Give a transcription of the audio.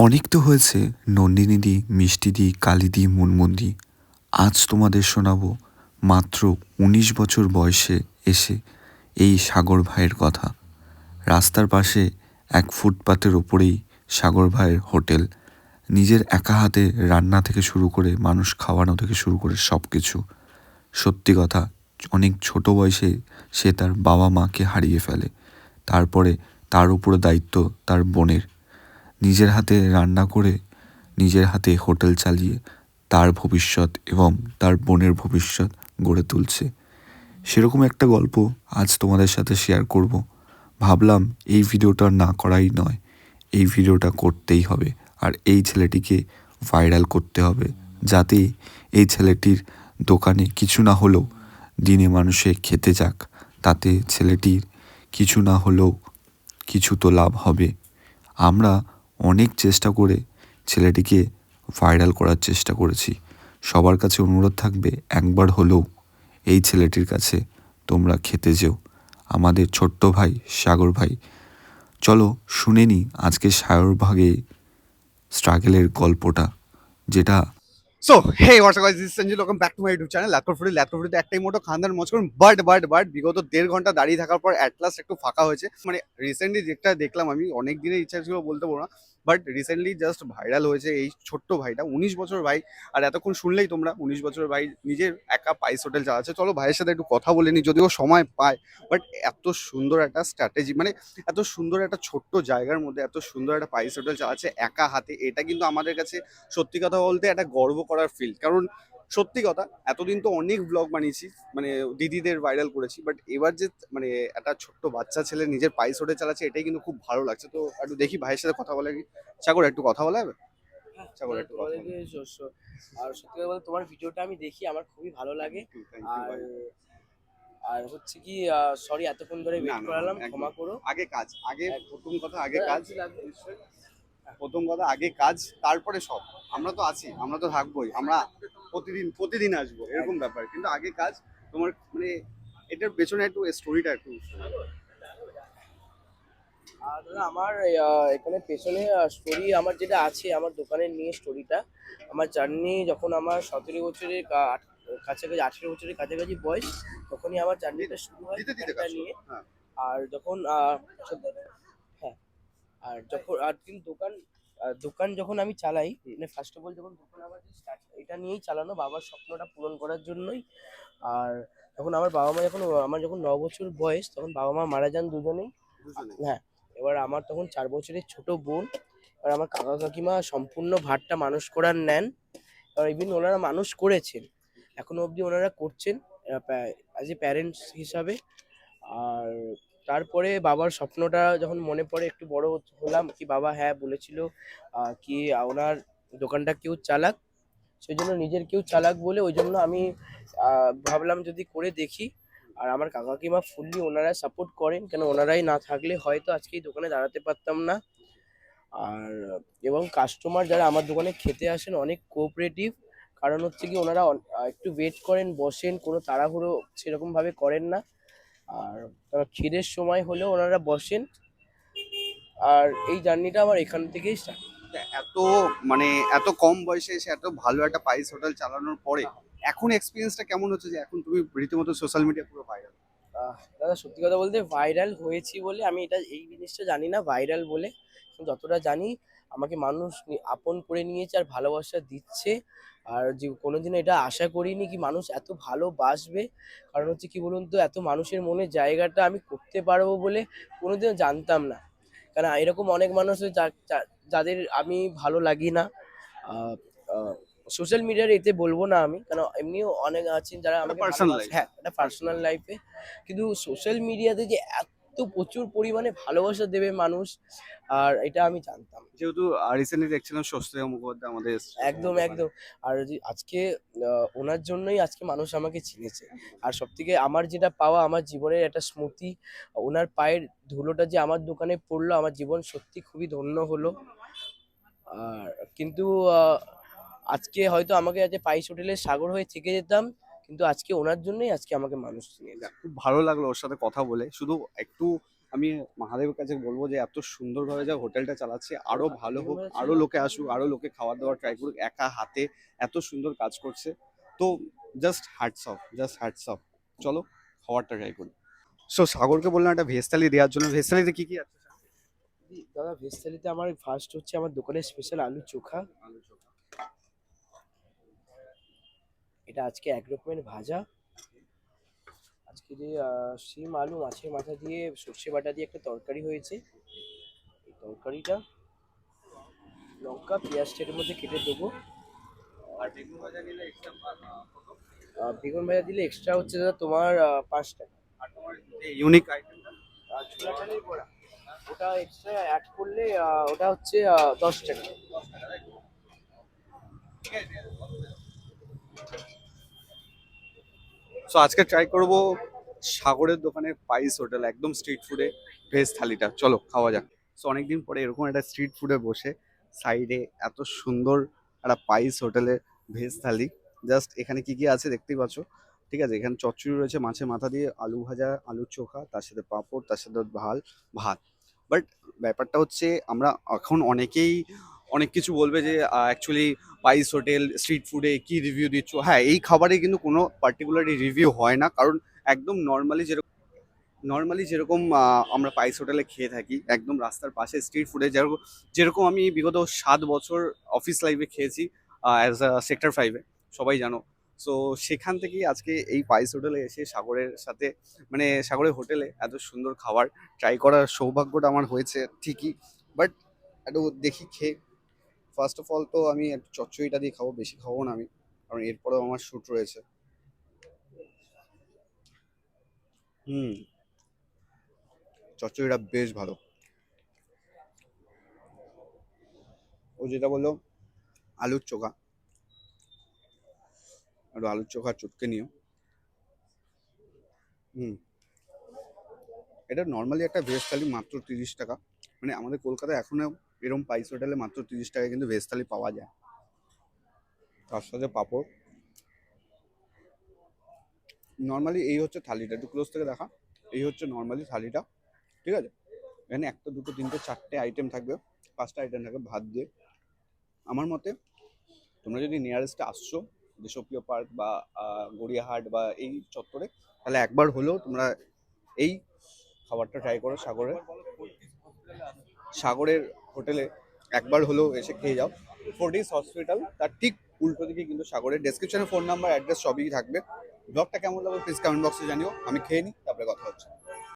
অনেক তো হয়েছে নন্দিনীদি মিষ্টিদি কালিদি মুনমুনদি আজ তোমাদের শোনাবো মাত্র উনিশ বছর বয়সে এসে এই সাগর ভাইয়ের কথা। রাস্তার পাশে এক ফুটপাতের ওপরেই সাগর ভাইয়ের হোটেল। নিজের একা হাতে রান্না থেকে শুরু করে মানুষ খাওয়ানো থেকে শুরু করে সব কিছু সত্যি কথা, অনেক ছোট বয়সে সে তার বাবা মাকে হারিয়ে ফেলে। তারপরে তার উপরে দায়িত্ব তার বোনের। নিজের হাতে রান্না করে, নিজের হাতে হোটেল চালিয়ে তার ভবিষ্যৎ এবং তার বোনের ভবিষ্যৎ গড়ে তুলছে। সেরকম একটা গল্প আজ তোমাদের সাথে শেয়ার করব। ভাবলাম এই ভিডিওটা না করাই নয়, এই ভিডিওটা করতেই হবে আর এই ছেলেটিকে ভাইরাল করতে হবে যাতে এই ছেলেটির দোকানে কিছু না হলেও দিনে মানুষে খেতে যাক, তাতে ছেলেটির কিছু না হলেও কিছু তো লাভ হবে। আমরা অনেক চেষ্টা করে ছেলেটিকে ভাইরাল করার চেষ্টা করেছি। সবার কাছে অনুরোধ থাকবে, একবার হলেও এই ছেলেটির কাছে তোমরা খেতে যেও। আমাদের ছোট্ট ভাই সাগর ভাই। চলো শুনে নি আজকে সায়র ভাগে স্ট্রাগলের গল্পটা, যেটা so hey what's up this Sanju welcome back to my YouTube channel laptop foodie laptop ফুডিতে একটাই মোটো খান্দার মজ করুন বাট বাট বাট বিগত দেড় ঘণ্টা দাঁড়িয়ে থাকার পর অ্যাট লাস্ট একটু ফাঁকা হয়েছে। মানে রিসেন্টলি যেটা দেখলাম, আমি অনেক দিনের ইচ্ছা ছিল বলতে পারব না বাট রিসেন্টলি জাস্ট ভাইরাল হয়েছে এই ছোট্ট ভাইটা, উনিশ বছর ভাই। আর এতক্ষণ শুনলেই তোমরা উনিশ বছর ভাই নিজের একা পাইস হোটেল চালাচ্ছে। চলো ভাইয়ের সাথে একটু কথা বলে নি যদিও সময় পায় বাট এত সুন্দর একটা স্ট্র্যাটেজি মানে এত সুন্দর একটা ছোট্ট জায়গার মধ্যে এত সুন্দর একটা পাইস হোটেল চালাচ্ছে একা হাতে। এটা কিন্তু আমাদের কাছে সত্যি কথা বলতে একটা গর্ব করার ফিল কারণ সত্যি কথা এতদিন তো অনেক ব্লগ বানিয়েছি মানে দিদিদের ভাইরাল করেছি বাট এবার যে মানে একটা ছোট্ট বাচ্চা ছেলে নিজের পাইস হোটেল চালাচ্ছে এটাই কিন্তু খুব ভালো লাগছে। তো একটু দেখি ভাইয়ের সাথে কথা বলে সাগর একটু কথা বলা যাবে? সাগর একটু কথা স- আর সত্যি কথা বলতে তোমার ভিডিওটা আমি দেখি আমার খুবই ভালো লাগে। আর আর হচ্ছে কি সরি এতক্ষণ ধরে ওয়েট করালাম। ক্ষমা করো। আগে কাজ আগে প্রথম কথা আগে কাজ। লাগবে। প্রথম কথা আগে কাজ তারপরে সব। আমরা তো আছি আমরা তো থাকবোই আমরা প্রতিদিন প্রতিদিন আসব এরকম ব্যাপার। কিন্তু আগে কাজ তোমার মানে এটার পেছনে একটু স্টোরিটা একটু আর দাদা আমার এখানে পেছনে স্টোরি আমার যেটা আছে আমার দোকানের নিয়ে স্টোরিটা আমার জার্নি যখন আমার সতেরো বছরের কাছাকাছি আঠেরো বছরের কাছাকাছি বয়স তখনই আমার জার্নিটা শুরু হয় নিয়ে। হ্যাঁ। আর যখন আহ, আর যখন আর কিন্তু দোকান দোকান যখন আমি চালাই মানে ফার্স্ট অফ অল যখন দোকান আমার স্টার্ট এটা নিয়েই চালানো বাবার স্বপ্নটা পূরণ করার জন্যই। আর যখন আমার বাবা মা যখন আমার যখন ন বছর বয়স তখন বাবা মা মারা যান দুজনেই। হ্যাঁ এবার আমার তখন চার বছরের ছোট বোন এবার আমার কাকা কাকিমা সম্পূর্ণ ভারটা মানুষ করার নেন। এবার ইভিন ওনারা মানুষ করেছেন। এখনও অবধি ওনারা করছেন অ্যাজ এ প্যারেন্টস হিসাবে। আর তারপরে বাবার স্বপ্নটা যখন মনে পড়ে, একটু বড় হলাম কি বাবা হ্যাঁ বলেছিল কি ওনার দোকানটা কেউ চালাক সেই জন্য নিজের কেউ চালাক বলে ওই জন্য আমি ভাবলাম যদি করে দেখি। আর আমার কাকা কাকিমা ফুললি ওনারা সাপোর্ট করেন, কেন ওনারাই না থাকলে হয়তো আজকে এই দোকানে দাঁড়াতে পারতাম না। আর, এবং কাস্টমার যারা আমার দোকানে খেতে আসেন অনেক কোঅপারেটিভ কারণ হচ্ছে কি ওনারা একটু ওয়েট করেন, বসেন, কোনো তাড়াহুড়ো সেরকমভাবে করেন না। আর খিদের সময় হলেও ওনারা বসেন। আর এই জার্নিটা আমার এখান থেকেই স্টার্ট এত মানে এত কম বয়সে এসে এত ভালো একটা পাইস হোটেল চালানোর পরে এখন এক্সপিরিয়েন্সটা কেমন হচ্ছে যে এখন তুমি রীতিমতো সোশ্যাল মিডিয়া পুরো ভাইরাল দাদা সত্যি কথা বলতে ভাইরাল হয়েছি বলে আমি এটা এই জিনিসটা জানি না ভাইরাল বলে। যতটা জানি আমাকে মানুষ আপন করে নিয়েছে আর ভালোবাসা দিচ্ছে। আর যে কোনোদিনও এটা আশা করিনি কি মানুষ এত ভালোবাসবে। কারণ হচ্ছে কি বলুন তো এত মানুষের মনে জায়গাটা আমি করতে পারব বলে কোনোদিনও জানতাম না। কারণ এরকম অনেক মানুষ যাদের আমি ভালো লাগি না। সোশ্যাল মিডিয়ার এতে বলব না আমি। কারণ এমনিও অনেক আছেন যারা আমাকে পার্সোনাল হ্যাঁ এটা পার্সোনাল লাইফে কিন্তু সোশ্যাল মিডিয়াতে যে এত প্রচুর পরিমাণে ভালোবাসা দেবে মানুষ আর এটা আমি জানতাম। যেহেতু রিসেন্টলি দেখছিলাম স্বস্তিকা মুখোপাধ্যায় আমাদের একদম একদম। আর আজকে ওনার জন্যই আজকে মানুষ আমাকে চিনেছে। আর সব থেকে আমার যেটা পাওয়া আমার জীবনের একটা স্মৃতি ওনার পায়ের ধুলোটা যে আমার দোকানে পড়ল আমার জীবন সত্যি খুবই ধন্য হলো। আর কিন্তু আজকে হয়তো আমাকে আজকে পাইস হোটেলের সাগর হয়ে থেকে যেতাম কিন্তু আজকে ওনার জন্যই আজকে আমাকে মানুষ চিনেছে খুব ভালো লাগল ওর সাথে কথা বলে। শুধু একটু আমি মহাদেবের কাছে বলব যে এত সুন্দরভাবে যা হোটেলটা চালাচ্ছে আরও ভালো হোক আরও লোকে আসুক আরও লোকে খাওয়া দাওয়া ট্রাই করুক একা হাতে এত সুন্দর কাজ করছে। তো just hats off just hats off চলো খাবারটা ট্রাই করি। সো সাগরকে বললাম একটা ভেজ থালি দেওয়ার জন্য। ভেজ থালিতে কি কি আছে দাদা ভেজ থালিতে আমার ফার্স্ট হচ্ছে আমার দোকানের স্পেশাল আলু চোখা। আলু চোখা। এটা আজকে এক রকমের ভাজা। আজকে যে শিম আলু মাছের মাথা দিয়ে সর্ষে বাটা দিয়ে একটা তরকারি হয়েছে। এই তরকারিটা লঙ্কা পেঁয়াজটা এর মধ্যে কেটে দেবো। আর বেগুন ভাজা নিলে এক্সট্রা বেগুন ভাজা দিলে এক্সট্রা হচ্ছে দাদা তোমার পাঁচ টাকা। আর তোমার ইউনিক আইটেমটা ছোলা চালের বড়া। ওটা এক্সট্রা অ্যাড করলে ওটা হচ্ছে দশ টাকা। সো আজকে ট্রাই করব সাগরের দোকানের পাইস হোটেল, একদম স্ট্রিট ফুডে ভেজ থালিটা। চলো, খাওয়া যাক। সো অনেকদিন পরে এরকম একটা স্ট্রিট ফুডে বসে সাইডে এত সুন্দর একটা পাইস হোটেলের ভেজ থালি। জাস্ট এখানে কি কি আছে দেখতেই পাচ্ছ। ঠিক আছে, এখানে চচ্চড়ি রয়েছে, মাছের মাথা দিয়ে আলু ভাজা, আলুর চোখা, তার সাথে পাঁপড়, তার সাথে ভালো ভাত। বাট ব্যাপারটা হচ্ছে, আমরা এখন অনেকেই অনেক কিছু বলবে যে অ্যাকচুয়ালি পাইস হোটেল স্ট্রিট ফুডে কি রিভিউ দিচ্ছ? হ্যাঁ এই খাবারে কিন্তু কোনো পার্টিকুলারলি রিভিউ হয় না। কারণ একদম নর্মালি যেরকম নর্মালি যেরকম আমরা পাইস হোটেলে খেয়ে থাকি, একদম রাস্তার পাশে স্ট্রিট ফুডে যেরকম যেরকম আমি বিগত সাত বছর অফিস লাইফে খেয়েছি অ্যাজ আ সেক্টর ফাইভে সবাই জানো। সো সেখান থেকেই আজকে এই পাইস হোটেলে এসে সাগরের সাথে মানে সাগরের হোটেলে এত সুন্দর খাবার ট্রাই করার সৌভাগ্যটা আমার হয়েছে ঠিকই। বাট একটু দেখি খেয়ে ফার্স্ট অফ অল তো আমি একটু চচ্চড়িটা দিয়ে খাব, বেশি খাব না আমি। কারণ এরপরেও আমার শ্যুট রয়েছে। হুম। চচ্চড়িটা বেশ ভালো। ও যেটা বলল, আলুর চোখা। একটু আলুর চোখা চুটকে নিও। হুম। এটা নর্মালি একটা ভেজ থালি মাত্র তিরিশ টাকা। মানে আমাদের কলকাতায় এখনও এরকম পাইস হোটেলে মাত্র তিরিশ টাকায় কিন্তু ভেজ থালি পাওয়া যায়। তার সাথে পাঁপড়? নর্মালি এই হচ্ছে থালিটা একটু ক্লোজ থেকে দেখা। এই হচ্ছে নর্মালি থালিটা ঠিক আছে? এখানে একটা দুটো তিনটে চারটে আইটেম থাকবে পাঁচটা আইটেম থাকবে ভাত দিয়ে। আমার মতে তোমরা যদি নিয়ারেস্টে আসছো দেশপ্রিয় পার্ক বা গড়িয়াহাট বা এই চত্বরে তাহলে একবার হলেও তোমরা এই খাবারটা ট্রাই করো সাগরের সাগরের হোটেলে একবার হলেও এসে খেয়ে যাও। ফোর্টিস হসপিটাল তার ঠিক উল্টো দিকে কিন্তু সাগরের ডেসক্রিপশনে ফোন নাম্বার অ্যাড্রেস সবই থাকবে। ব্লগটা কেমন লাগবে প্লিজ কমেন্ট বক্সে জানিও, আমি খেয়ে নিই, তারপরে কথা হচ্ছে।